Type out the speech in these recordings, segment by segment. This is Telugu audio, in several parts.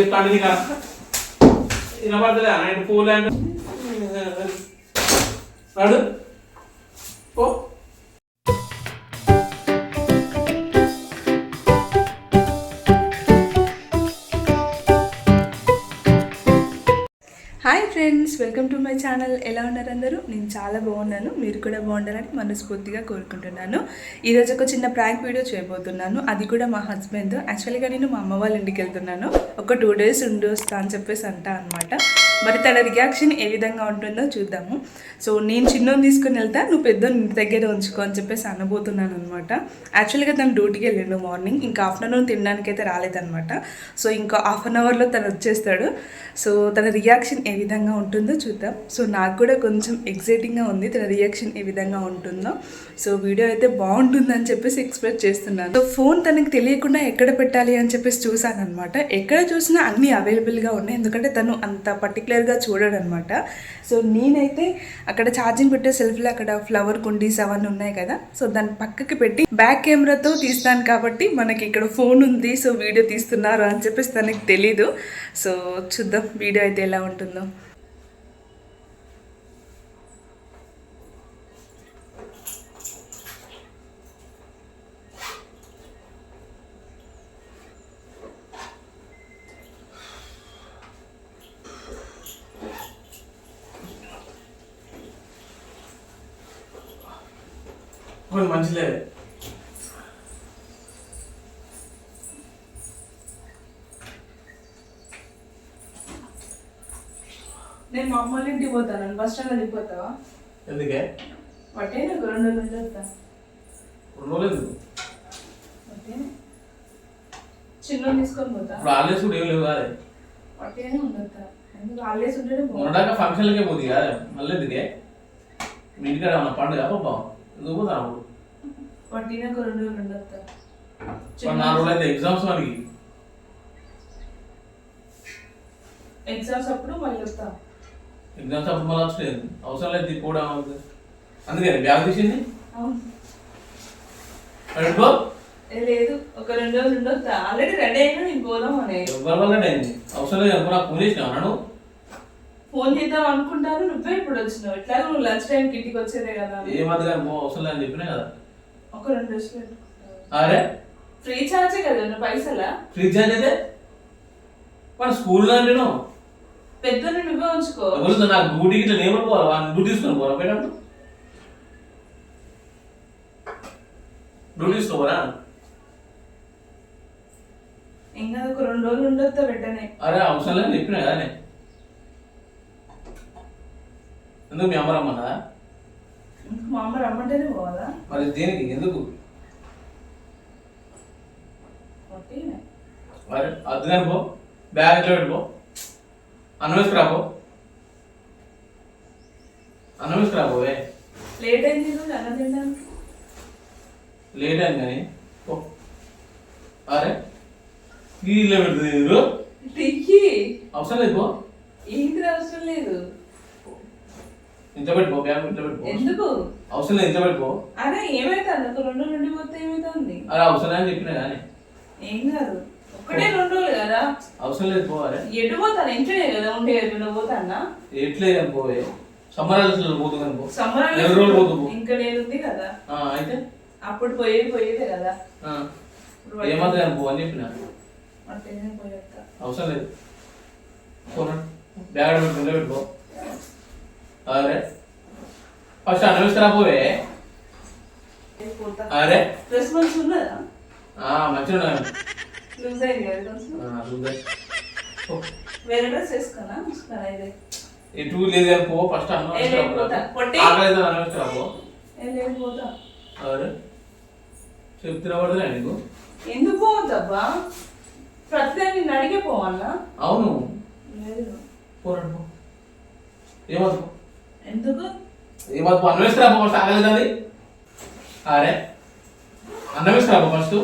చెప్తాను నీకు వినపడతలే ఆయన పూలు అంటే నడు hi friends welcome to my channel. ఎలా ఉన్నారు అందరూ? నేను చాలా బాగున్నాను. మీరు కూడా బాగుండాలని మనస్ఫూర్తిగా కోరుకుంటున్నాను. ఈరోజు ఒక చిన్న ప్రాంక్ వీడియో చేయబోతున్నాను. అది కూడా మా హస్బెండ్. యాక్చువల్గా నేను మా అమ్మ వాళ్ళ ఇంటికి వెళ్తున్నాను. ఒక టూ డేస్ ఉండి వస్తా అని చెప్పేసి అంటా అనమాట మరి తన రియాక్షన్ ఏ విధంగా ఉంటుందో చూద్దాము. సో నేను చిన్నోని తీసుకుని వెళ్తా నువ్వు పెద్ద దగ్గర ఉంచుకో అని చెప్పేసి అనబోతున్నాను అనమాట యాక్చువల్గా తను డ్యూటీకి వెళ్ళిండు మార్నింగ్ ఇంకా ఆఫ్టర్నూన్ తినడానికి అయితే రాలేదనమాట సో ఇంకా హాఫ్ అన్ అవర్లో తను వచ్చేస్తాడు. సో తన రియాక్షన్ ఏ విధంగా ఉంటుందో చూద్దాం. సో నాకు కూడా కొంచెం ఎగ్జైటింగ్గా ఉంది తన రియాక్షన్ ఏ విధంగా ఉంటుందో. సో వీడియో అయితే బాగుంటుందని చెప్పేసి ఎక్స్పెక్ట్ చేస్తున్నాను. సో ఫోన్ తనకి తెలియకుండా ఎక్కడ పెట్టాలి అని చెప్పేసి చూసాను అనమాట ఎక్కడ చూసినా అన్నీ అవైలబుల్గా ఉన్నాయి ఎందుకంటే తను అంత పర్టికులర్గా చూడడనమాట. సో నేనైతే అక్కడ ఛార్జింగ్ పెట్టే సెల్ఫ్లో అక్కడ ఫ్లవర్ కుండీస్ అవన్నీ ఉన్నాయి కదా. సో దాని పక్కకి పెట్టి బ్యాక్ కెమెరాతో తీస్తాను కాబట్టి మనకి ఇక్కడ ఫోన్ ఉంది. సో వీడియో తీస్తున్నారు అని చెప్పేసి తనకి తెలీదు. సో చూద్దాం వీడియో అయితే ఎలా ఉంటుందో. పోయి మంచిలే నేను మా అమ్మ వాళ్ళ ఇంటికి పోతాను. బస్ స్టాండ్ వెళ్ళిపోతావా ఎందుకే? పట్టే నాకు రెండు రోజులు వస్తా. రెండు రోజులు చిన్న తీసుకొని పోతా. ఇప్పుడు ఆలేసి కూడా ఏం లేవు కాదే. పట్టేనే ఉండొద్దా ఎందుకు? ఉంటేనే బాగుంది మొన్నదాకా ఫంక్షన్లకే పోతుంది కాదే మళ్ళీ ఎందుకే? మీ ఇంటికాడ ఉన్న పండుగ? పాపం. పోతాను అప్పుడు పట్టినాక రెండు మరి నాలుగు రోజులు ఎగ్జామ్స్ మనకి ఎగ్జామ్స్ అప్పుడు మళ్ళీ వస్తా ఎగ్జామ్స్ అప్పుడు మళ్ళీ వచ్చలేదు అవసరం లేదు తీసుకోవడం అవుతుంది అందుకని బ్యాగ్ తీసింది? ఏ లేదు ఒక రెండు రోజులు ఉండొద్దా? ఆల్రెడీ రెడీ అయినా నేను పోదాం అని. ఎవరి వల్ల అయింది? అవసరం లేదు నాకు ఫోన్ చేసినావు ఫోన్ చేద్దాం అనుకుంటాను నువ్వే ఇప్పుడు వచ్చినావు. ఎట్లాగో నువ్వు లంచ్ టైం ఇంటికి వచ్చేదే కదా ఏమద్దు కానీ అవసరం లేదని చెప్పినా కదా. ఒక రెండు రోజులు. అరే. ఫ్రీ ఛార్జే కదా నువ్వు పైసలా? ఫ్రిడ్జ్ అనేది మన స్కూల్లో నేను పెద్ద నువ్వే ఉంచుకో. ఎవరు నాకు డ్యూటీకి ఇట్లా నేమని పోవాలి. వాళ్ళని డ్యూటీ తీసుకొని పోరా పోయినప్పుడు డ్యూటీ తీసుకోపోరా ఇంకా ఒక రెండు రోజులు ఉండొద్దా వెంటనే అరే అవసరం లేదు చెప్పినా కదా నేను. ఎందుకు మీ అమ్మ రమ్మన్నదా మా అమ్మ రమ్మంటేనే పోవాలా? మరి దేనికి ఎందుకు? మరి అద్దు కానీ పో బ్యాగ్ ఎట్లా పెట్టుకో. అన్నం వేసుకురా పో. అన్నం వేసుకురా పోవే లేట్ అయింది లేట్ అయింది కానీ పో. అరే గీలో పెడుతుంది అవసరం లేదు పో. ఏంటి అవసరం లేదు? ఇంత పెట్టుకో బ్యాగ్ ఇంత పెట్టుకో ఎందుకు? అవసరం లేదు ఇంత పెట్టుకో అరే ఏమైతుంది ఒక రెండు నుండి పోతే ఏమైతుంది? అరే అవసరం అని చెప్పినా కానీ. ఏం కాదు. ఒక్కటే రెండు రోజులు కదా? అవసరం లేదు పో అరే. ఎటు పోతాను? ఇంట్లోనే కదా ఉండే నువ్వు పోతానా? ఎట్లే కానీ పోవే సమ్మర్ హాలిడేస్లో పోతు కానీ పో. సమ్మర్ నెల రోజులు పోతు పో. ఇంకా నేను ఉంది కదా. ఆ, అయితే? అప్పుడు పోయేది పోయేదే కదా. కానీ పో అని చెప్పిన. అవసరం లేదు. బ్యాగ్ పెట్టుకుంటే పెట్టుకో అరే ఫస్ట్ అన్నం వేసుకురా పోవే అరే మంచిగా ఉన్నదా ఆ, మంచిగా ఉన్నాను లూజ్ అయింది కదా కొంచెం ఆ. పో. వేరే డ్రెస్ వేసుకున్నా చూసుకున్నా ఇదే ఎటు లేదు కానీ పో ఫస్ట్ పో. పోతా. పొట్టి. అయితే అన్నం వేసుకురా పో ఏం లేదు పోతా అరే చెప్తున్నా పడదులే నీకు ఎందుకు పోవద్దబ్బా ప్రతిదాన్ని నిన్ను అడిగే పోవాలా అవును లేదు పోరాడు పో ఏమద్దు ఎందుకు? అన్నం వేసుకురా పో ఫస్ట్ ఆకలి అది అరే పో ఫస్ట్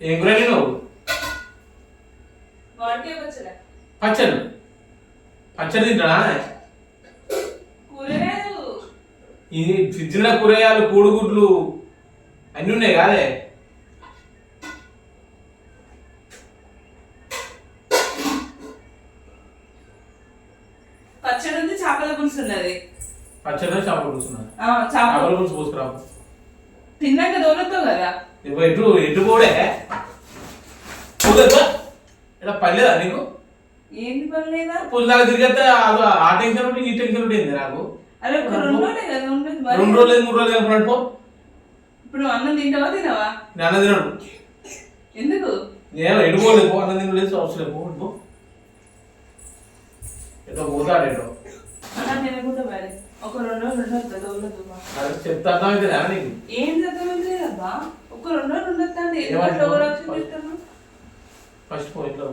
ఏం కూర నేను పచ్చడి? పచ్చడి. తింటాడా? ఇది ఫ్రిడ్జ్ కూరగాయలు కోడిగుడ్లు అన్నీ ఉన్నాయి కాదే పచ్చడి ఉంది చేపల పులుసు ఉన్నది పచ్చడి చేపలు ఆ, చేపల పులుసు పోసుకురావు తిన్నాక దోలతో కదా? ఇవ్వ ఎటు ఎటు పోడే. ఇలా పర్లేదా నీకు? ఏంది పని లేదా పుల్లాగా తిరిగితే ఆ టెన్షన్ ఉంటే ఈ టెన్షన్ ఉంటే ఏంది నాకు? అరే రెండు రోజులే కదా ఉండదు రెండు రోజులు మూడు రోజులు అనుకున్నాడు పో. ఇప్పుడు అన్నం తింటావా తినవా? నేను అన్న తినడు ఎందుకు? నేను పో. అన్న తినలేదు అవసరం లేదు ఎటో పోతాడు ఎటో అన్నం తినకుండా ఒక రెండు రోజులు దోలతో అది చెప్తే నీకు? ఏం చదవలేదు కదా ఒక రెండు రోజులు ఉండొద్దండి? ఎందుకంటే ఓవరాక్షన్ చేస్తున్నావు ఫస్ట్ పో ఇంట్లో.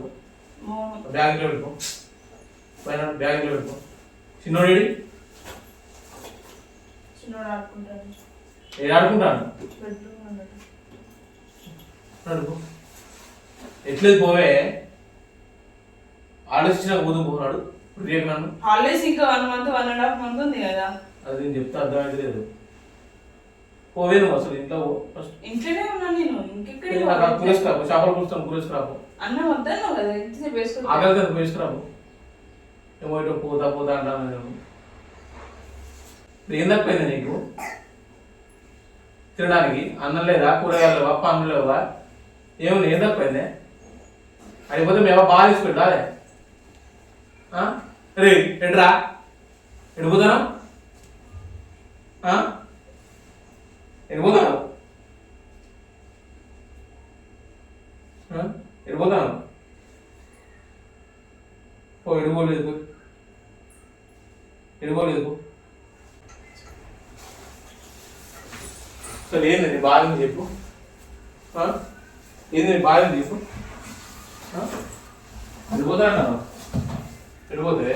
బ్యాగ్లో పెట్టుకో. పైన బ్యాగ్లో పెట్టుకో. చిన్నోడు? చిన్నోడు ఆడుకుంటాడు. ఏడు అన్నట్టు నడుపు. ఎట్లేదు పోవే? ఆలోచించిన పోదు పోనాడు హాలిడేస్ ఇంకా one month one and half month ఉంది కదా. అది నేను చెప్తే అర్థమైతే లేదు పోవే నువ్వు అసలు ఇంట్లో ఫస్ట్ ఇంట్లోనే ఉన్నా నేను ఇంకెక్కడికి కూరేసుకురాపు చేపలు కూర్చుతాను కూరేసుకురాపు అన్నం వద్దన్నావు కదా ఎంతసేపు కదా కూరేసుకురాపు ఏమో ఇటో పోతా పోతా అంటాను నేను. ఏం తక్కువైంది నీకు? తినడానికి అన్నం లేదా కూరగాయలు లేవా పండ్లు లేవా ఏమన్నా ఏం తక్కువైంది? అయిపోతే మేము బాగా తీసుకుంటా అదే? ఆ? రే ఎడ్రా ఎడిపోతాను ఎడిపోతాను ఎడిపోతాను ఓ ఎడిపోలేదు పో ఎడిపోలేదు పో. అసలు ఏంది నీ బాధ చెప్పు? ఆ? ఏంది చెప్పు? ఎడిపోతా అంటాను ఎడిపోతే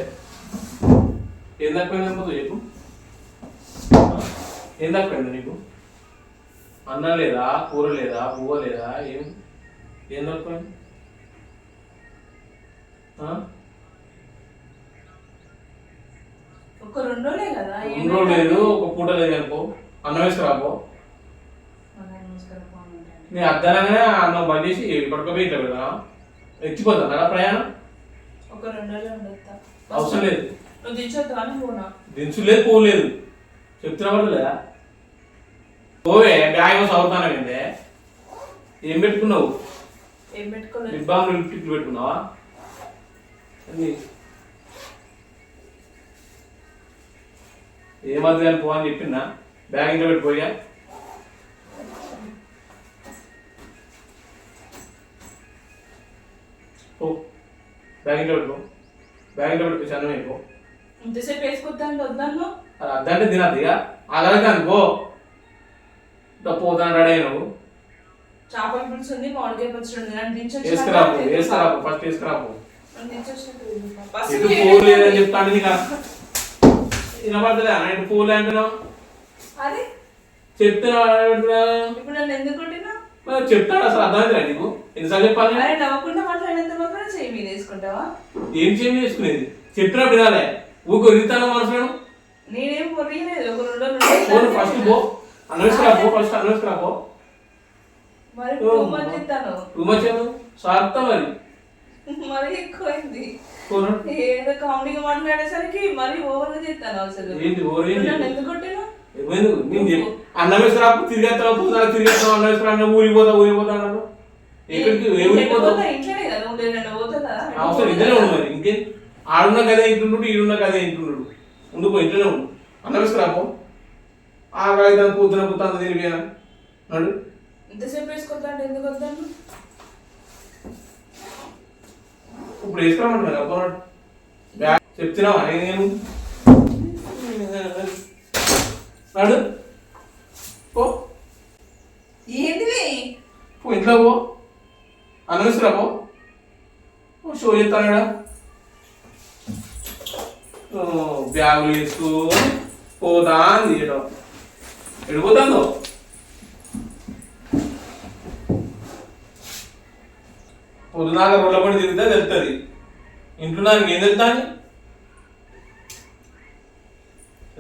ఏం తక్కువైంది అనుకోదు చెప్పు? ఏం తక్కువైంది నీకు? అన్నం లేదా? కూర లేదా? పువ్వ లేదా? ఏం ఏం తక్కువైంది? ఒక రెండు రోజులే కదా రెండు రోజులు లేదు ఒక పూట లేదు అనుకో. అన్నం వేసుకురాపో నీ అద్దనంగానే అన్నం బంద్ చేసి పడుకోపోయి ఇట్లా పెడతా ఎత్తిపోతా కదా? ప్రయాణం? ఒక రెండు రోజులు ఉండొద్దా అవసరం లేదు. నువ్వు దించొద్దు అని పోనా దినుసు లేదు పోలేదు. చెప్తున్నా వాళ్ళు లేదా? పోవే బ్యాగ్ చదువుతాను ఏంటే ఏం పెట్టుకున్నావు? ఏం పెట్టుకోలేదు. లిప్ బామ్ లిప్టిక్ పెట్టుకున్నావా? అన్ని ఏమద్దు అని పో అని చెప్పిందా? బ్యాగ్ ఇంట్లో పెట్టిపోయా పో. బ్యాగ్ ఇంట్లో పెట్టుకో బ్యాగ్ ఇంట్లో పెట్టుకో అయిపో ఇంతసేపు వద్దాను అది అద్దంటే తినద్దు ఇక. ఆగలకి అనుకో పోతాను రెడీ నువ్వు చేపల పులుసు ఉంది మామిడికాయ పచ్చడి ఉంది. నన్ను దించొచ్చు వేసుకురాపు ఫస్ట్ వేసుకురాపు పోలేదని చెప్తాను నీకు వినపడతలే అన్న ఎటు పోలే అంటున్నావు? అదే. చెప్తున్నా ఇప్పుడు నన్ను ఎందుకు కొట్టినా చెప్తాడు అసలు అర్థమైందిరా నీకు? ఎన్నిసార్లు చెప్పాలి? అరే నవ్వకుండా మాట్లాడినంత మాత్రం చేయి మీద వేసుకుంటావా? ఏం చేయం చేసుకునేది చెప్పినప్పుడు వినాలే. ఊరికి ఒరుగుతాను మనసులను నేనేం పొరియలేదు ఒక రెండు రోజులు ఫస్ట్ పో. అన్వేషరా పో ఫస్ట్ పో. మరి టూ మంత్ ఇస్తాను. టూ మచ్ స్వార్థ మరి మరి ఎక్కువైంది. ఏదో కామెడీగా మాట్లాడేసరికి మరి ఓవర్గా చేస్తాను అసలు. ఏంటి ఓవర్ ఎందుకు కొట్టినా ఎందుకు నేను చెప్పు అన్నమేశ్వరా తిరిగేస్తావు పోతా తిరిగేస్తావు అన్నమేశ్వరా ఊరిపోతా ఊరిపోతా అన్నాడు. ఎక్కడికి? అవసరం ఇద్దరే ఉండు మరి ఇంకేం? ఆడున్న కదే ఇంటుండు ఈడున్న కదే ఇంటుండు ఉండిపో ఇంట్లోనే ఉండు. అన్నమేశ్వరా పో. ఆ కాగితం కూతున కూతున్న తిరిగిపోయా నడు ఇంతసేపు వేసుకొద్దా అంటే ఎందుకు వద్దాను ఇప్పుడు చెప్తున్నావా? నేను నడు. పో. ఏంటిది? పో ఇంట్లో పో. అన్నమేశ్వరా పో. ఓ షో చేస్తాడా బ్యాగులు వేసుకొని పోతా అని తీయటం ఎడిపోతాందో పొద్దునాక రోడ్ల పడి తిరిగితే తెలుస్తుంది ఇంట్లో నాకు ఏం తెలుస్తాను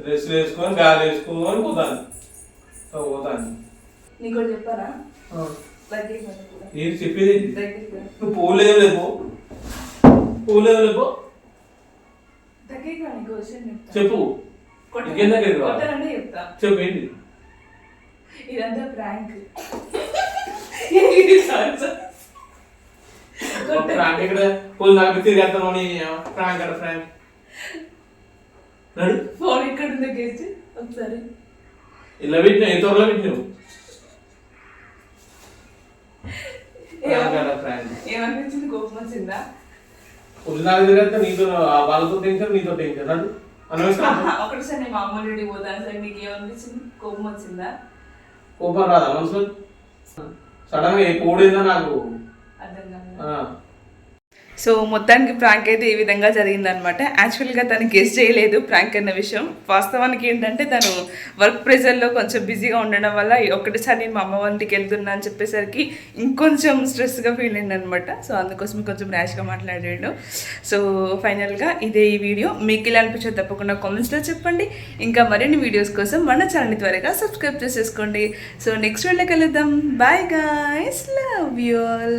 డ్రెస్ వేసుకొని బ్యాగ్ వేసుకొని పోతాను. పోతాను. నీకు చెప్పారా. ఏంటి చెప్పేది. నువ్వు పోలేదు లేపో పోలేదు లేపో. చెప్పు. ఇంకేం దగ్గరికి రా? కొట్టాలంటే చెప్తా. చెప్పు ఏంటి? ఇదంతా ప్రాంక్ ప్రాంక్ ఇక్కడ. పోయి నాకు అని ప్రాంక్ అట ప్రాంక్ నడు. ఫోన్ ఎక్కడ ఉందో గెస్ట్ ఒకసారి. ఇలా పెట్టినావు. ఎంత త్వరలో పెట్టినావు ఏమనిపించింది? కోపం వచ్చిందా? పొద్దు నాకు తిరిగేస్తా నీతో ఆ వాళ్ళతో టెన్షన్ నీతో టెన్షన్. నడు. అనవసరం. ఒకటిసారి నేను మా అమ్మ రెడీ పోతాను. సార్ మీకు ఏమనిపించింది? కోపం వచ్చిందా? కోపం రాదా? మనసు సడన్గా పోడేందా నాకు? అర్థం కాదు ఆ. సో మొత్తానికి ప్రాంక్ అయితే ఈ విధంగా జరిగిందనమాట యాక్చువల్గా తను గెస్ చేయలేదు ప్రాంక్ అన్న విషయం. వాస్తవానికి ఏంటంటే తను వర్క్ ప్రెజర్లో కొంచెం బిజీగా ఉండడం వల్ల ఒకటిసారి నేను మా అమ్మ వాళ్ళ వెళ్తున్నా అని చెప్పేసరికి ఇంకొంచెం స్ట్రెస్గా ఫీల్ అయింది అనమాట సో అందుకోసం కొంచెం ర్యాష్గా మాట్లాడాడు. సో ఫైనల్గా ఇదే ఈ వీడియో. మీకు ఇలా అనిపించో తప్పకుండా కామెంట్స్లో చెప్పండి. ఇంకా మరిన్ని వీడియోస్ కోసం మన ఛానల్ని త్వరగా సబ్స్క్రైబ్ చేసేసుకోండి. సో నెక్స్ట్ వీడియో కలుద్దాం. Bye guys love you all